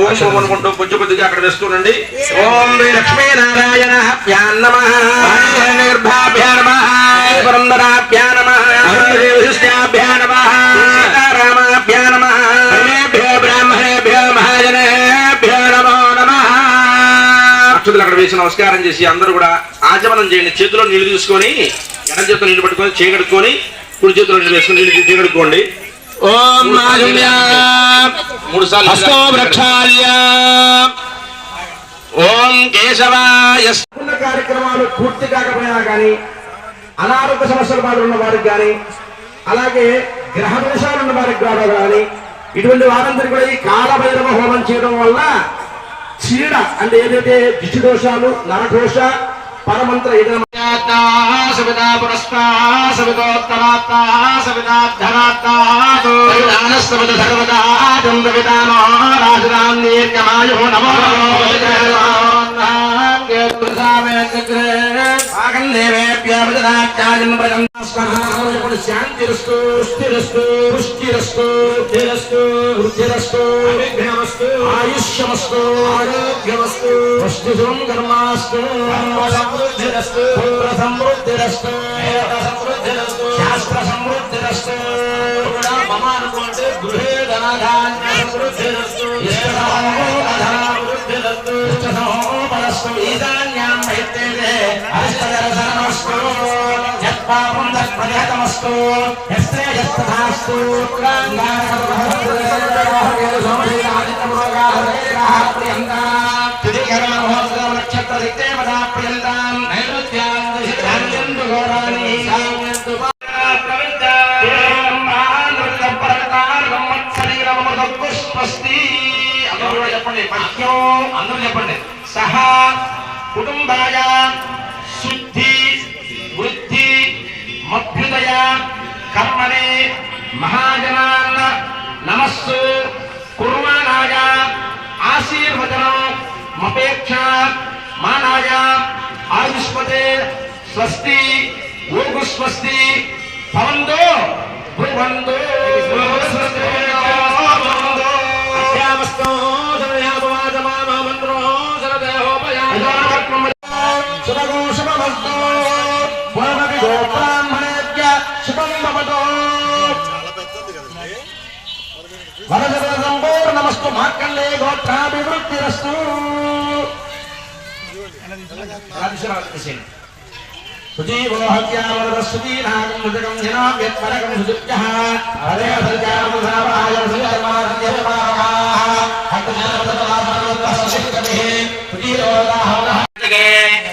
ఓం ఓం అనుకుంటూ కొద్ది కొద్దిగా అక్కడ వేస్తుండండి ఓం శ్రీ లక్ష్మీ నారాయణ నమ. విశిష్టాభ్యా నమ. సీతారామాభ్యా నమ. అక్షతులు అక్కడ వేసి నమస్కారం చేసి అందరూ కూడా ఆచమనం చేయండి. చేతిలో నీళ్ళు తీసుకొని ఎడ చేతిలో నీళ్ళు పట్టుకొని చేయగడుక్కొని కుడి చేతిలో నీళ్ళు వేసుకొని నీళ్ళు చేయగడుక్కోండి ఓం వృక్షాల్య ఓం కేశవాయ కార్యక్రమాలు పూర్తి కాకపోయినా కానీ అనారోగ్య సమస్యల బాధలు ఉన్న వారికి కానీ అలాగే గ్రహ దోషాలు ఉన్న వారికి కూడా కానీ ఇటువంటి వారందరికీ కూడా ఈ కాలభైరవ హోమం చేయడం వల్ల చీడ అంటే ఏదైతే దిశ దోషాలు నరఘోష పరమంత్ర ఏదైనా సవితా పురస్తా సవితోత్తమాత్తా సవితాధరాత్తా సవిత సర్వదా చంద్రవితానో రాజరాం దీర్ఘమాయో నమో శాంతిరస్తు స్థిరస్తు పుష్టిరస్తు స్థిరస్తు వృద్ధిరస్తు విఘ్నమస్తు ఆయుష్యమస్తు ఆరోగ్యమస్తు వస్తు కర్మాస్తు సమృద్ధిరస్తు పుత్ర సమృద్ధిరస్తు సమృద్ధిరస్తు శాస్త్ర సమృద్ధిరస్తు మమ అనుకుంటే గృహే ధనధాన్య సమృద్ధిరస్తు ఇష్టసమోధనాభివృద్ధిరస్తు ఇష్టసమోపరస్తు ఈశాన్యాం వైద్యే హరిష్టదర్శనమస్తు యత్పాపం తత్ప్రజాతమస్తు యస్త్రే యస్తథాస్తు నక్షత్ర దిక్దేవతా ప్రియంతాం ఘోరాన్ని సామ్యంతు అందరూ చెప్పండి అందరూ చెప్పండి. కుటుంబాయ శుద్ధి వృద్ధి మభ్యుదయ కర్మణే మహాజనాన్న నమస్సు కుర్వాణాయ ఆశీర్వచనం మపేక్ష మానాయ ఆయుష్మతే స్వస్తి ఊగు స్వస్తి భవంతో భువంతో అధ్యావస్తో సరయాపవాదమానో సంపూర్ణమస్తు మార్కండే గోత్రాభివృద్ధిరస్తు సుజీవో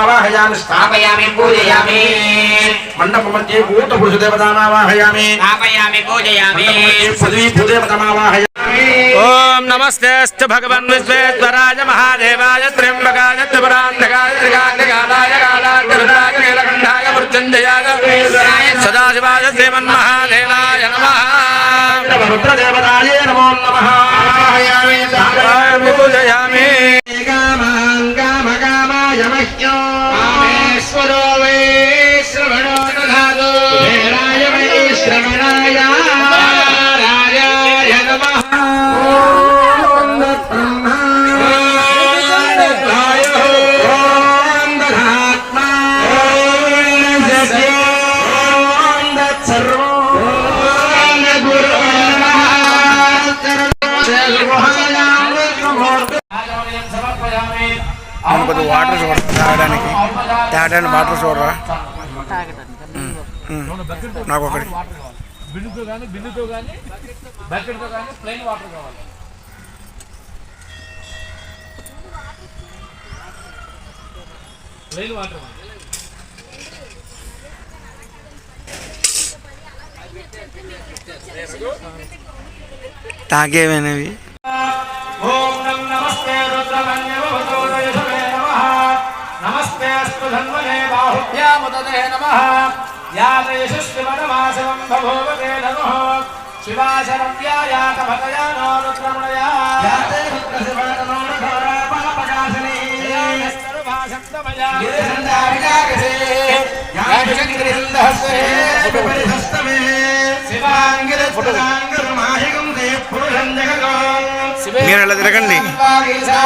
आवाहयामि स्थापयामि पूजयामि मण्डपमध्ये स्थापयामि पूजयामि भगवन् विश्वेश्वराय महादेवाय त्र्यंबकाय त्रिपुरान्धकाय त्रिकान्तकालाय सदाशिवाय श्रीमन्महादेवाय नमः नमो नमः నమస్తేస్తు భగవన్ విశ్వేశ్వరాయ మహాదేవాయ త్ర్యంబకాయ త్రిపురాంధకాయ త్రికాంతకాలాయ కాలాగ్రహాయ తాగడానికి వాటర్ చూడరా. నాకు ఒకటి బిల్లుతో కానీ బిల్లుతో కానీ బకెట్తో కానీ ప్లెయిన్ వాటర్ కావాలి. ప్లెయిన్ వాటర్ తాగేమైనవి ఓం నమస్తే రుద్రమన్యవతోదయసమే నమః. నమస్తే అస్తు ధన్వనే బాహుభ్యాముదదే నమః యాదయశస్తిమనమాశవం బభూవతే నమః శివాశరవ్యాయా కభతయా నో రుద్రమణయా మీరు ఎలా తిరగండి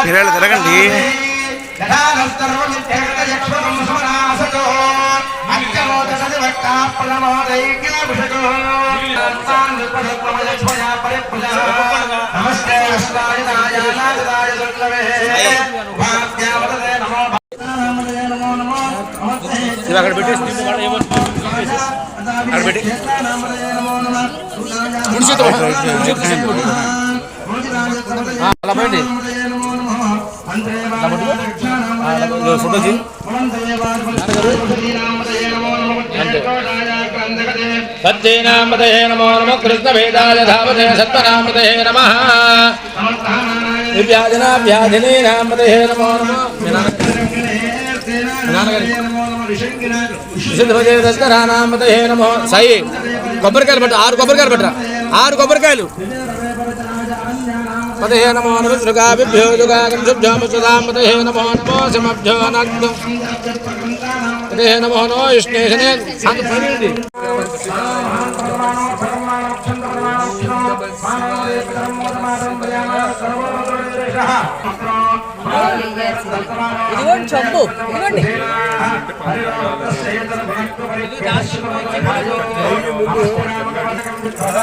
మీరు ఎలా తిరగండి. నమస్తే అష్టాయ నారాయణాయ దుర్లభే భాగ్యావదే నమో నమో నమో నమస్తే అక్కడ పెట్టేసి అక్కడ పెట్టి అలా పోయండి ఫోటో తీ సత్యేనామదయే నమో నమ కృష్ణ వేదాయ ధావతే సత్వనామదయే నమ. వ్యాధినాభ్యాధినే నామదయే నమో. నమ నామదయే నమో సాయి కొబ్బరికాయలు పెట్ట ఆరు కొబ్బరికాయలు పట్టరా? ఆరు కొబ్బరికాయలు. పదే నమో నమ. శృగాభ్యో దుగాగం శుభ్యోముదామదే నమో నమో సమభ్యో నగ్ధ పదే నమో నమో విష్ణేశనే అంత పనింది ఇదిగోండి చంపు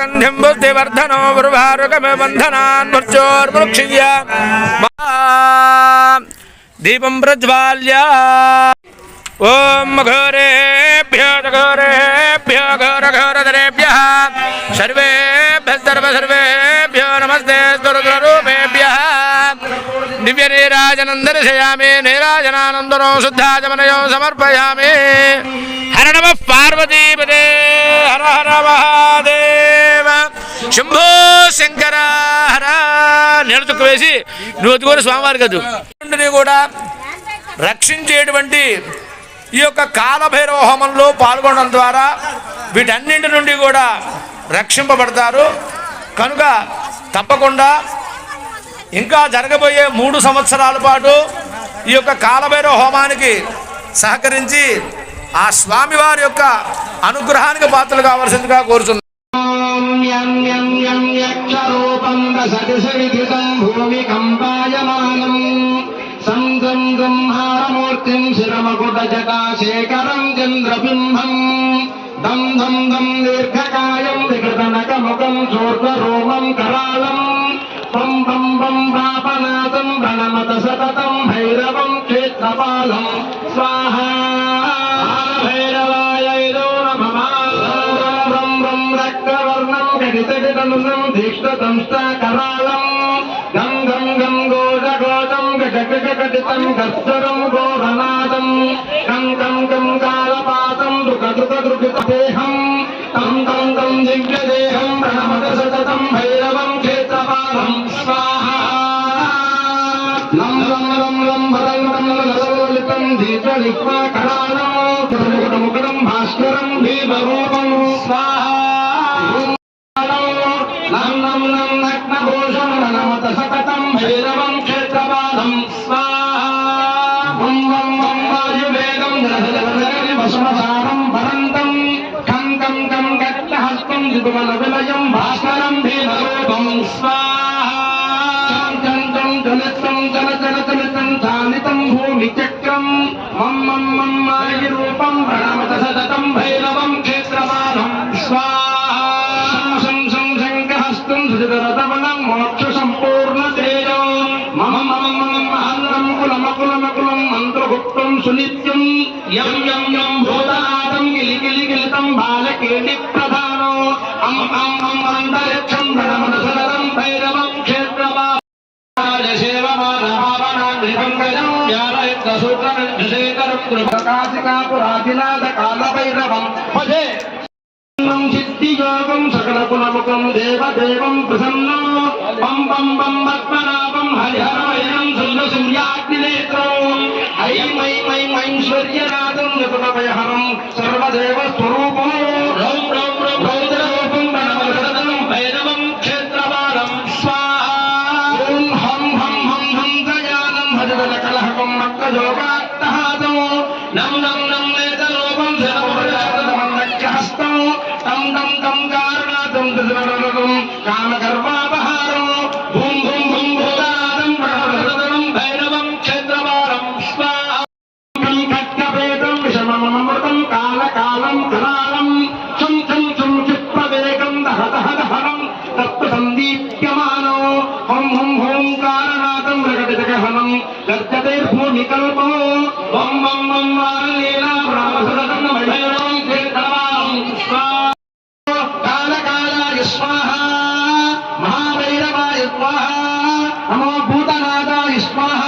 గంధ్యం బుద్ధివర్ధనో గురువారుగమే బంధనాన్ మృత్యోర్మృక్షియ దీపం ప్రజ్వాల్య ఓం ఘోరేభ్యో ఘోరేభ్యో ఘోర ఘోరధరేభ్య సర్వేభ్య సర్వేభ్యో నమస్తే స్వరుద్రరూపేభ్య దివ్య నీరాజనందర్శయామి నీరాజనానందనో శుద్ధాచమనయో సమర్పయామి హర నమ పార్వతీపదే హర హర మహాదేవ శంభో శంకర హర నీళ్ళ వేసి నువ్వు ఎత్తుకొని స్వామివారి కదు కూడా రక్షించేటువంటి ఈ యొక్క కాలభైరవ హోమంలో పాల్గొనడం ద్వారా వీటన్నింటి నుండి కూడా రక్షింపబడతారు. కనుక తప్పకుండా ఇంకా జరగబోయే మూడు సంవత్సరాల పాటు ఈ యొక్క కాలభైరవ హోమానికి సహకరించి ఆ స్వామివారి యొక్క అనుగ్రహానికి పాత్రలు కావాల్సిందిగా కోరుచున్నాను సంతం బ్రహ్మారమూర్తిం శిరమకుట జటాశేఖరం చంద్రబింబం. దం దం దం దీర్ఘకాయం వికృతనకముఖం శూర్ధరోమం కరాళం. పం పం పం పాపనాథం ప్రణమత సతతం భైరవం క్షేత్రపాలం. స్వాహా! దీక్ష సంస్థ కరాళం. గోజగోజం గజగజగటితం గస్వరం గోధనాదం. కం కం కం కాలపాతం దుఃఖ దుఃఖ దృగితేహం తం తం తం దివ్యదేహం ప్రణమత సతతం భైరవం క్షేత్రపాలం స్వాహ. లం లం లం లం భరం లం భాస్కరం భీమరూపం స్వాహ वसुमसारम् भरन्तम् कङ्कम् कम् कट्टहस्तम् युगमलविलयम् भास्करम् भीमरूपम् स्वाहान्तम् चलितम् चलचलचलितम् चालितम् भूमिचक्रम् मम मम मम मायिरूपम् प्रणमत मम मम मम महन्तम् कुलमकुलमकुलम् यम यम यम भूतनाथम गिलि गिल गिलतम बाल केलि अम अम अम अंतरिक्षम धनमन सदरम भैरवम क्षेत्रवा सकलकुलमुखं देवदेवं प्रसन्नो। पं पं पं पद्मनाभं हरिहरमयं सुन्दसूर्याग्निनेत्रं ऐं ऐं ऐं सर्वदेवस्वरूपम्भौदरूपं नम् नम् स्वाहालकलहकम् मकयोगात्तः ప్రకటితగహనం గర్జతైర్భూమికల్పో వం వం వం వారలీలా ప్రామసదనం భైరవం క్షేత్రవారం స్వాహ కాలకాలాయ స్వాహ. మహాభైరవాయ స్వాహ. నమో భూతనాదాయ స్వాహ.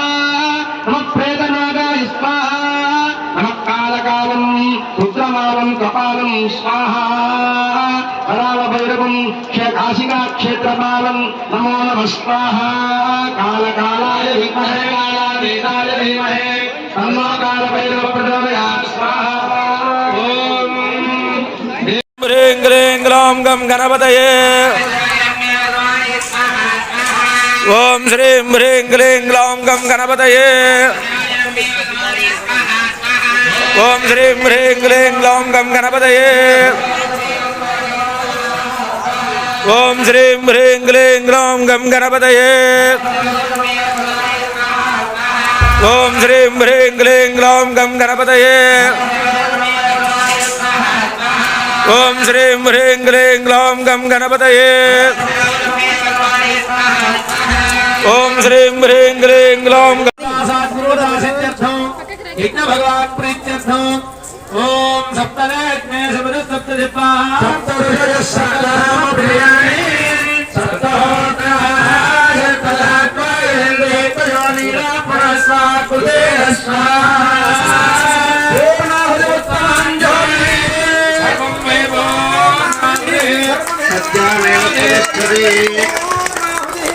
నమ ప్రేతనాదాయ స్వాహ. నమ కాలకాలం రుద్రమాలం కపాలం స్వాహ. కరాల భైరవం కాశికా క్షేత్రపాలం నమో నమ స్వాహ కాలకాలాయ ధీమహే కాలాతీతాయ ధీమహే తన్నో కాల భైరవ ప్రచోదయాత్ స్వాహ ఓం హ్రీం క్లీం గ్లౌం గం గణపతయే ఓం శ్రీం హ్రీం క్లీం గ్లౌం గం గణపతయే ఓం శ్రీం హ్రీం క్లీం గ్లౌం గం గణపతయే ఓం శ్రీం హ్రీం క్లీం గ్లౌం గం గణపతయే. ఓం శ్రీం హ్రీం క్లీం గ్లౌం గం గణపతయే. ఓం శ్రీం హ్రీం క్లీం గ్లౌం గం గణపతయే. ఓం శ్రీం హ్రీం క్లీం గ్లౌం గం యజ్ఞ భగవాన్ ప్రీత్యర్థం. ఓం సప్తనే సప్త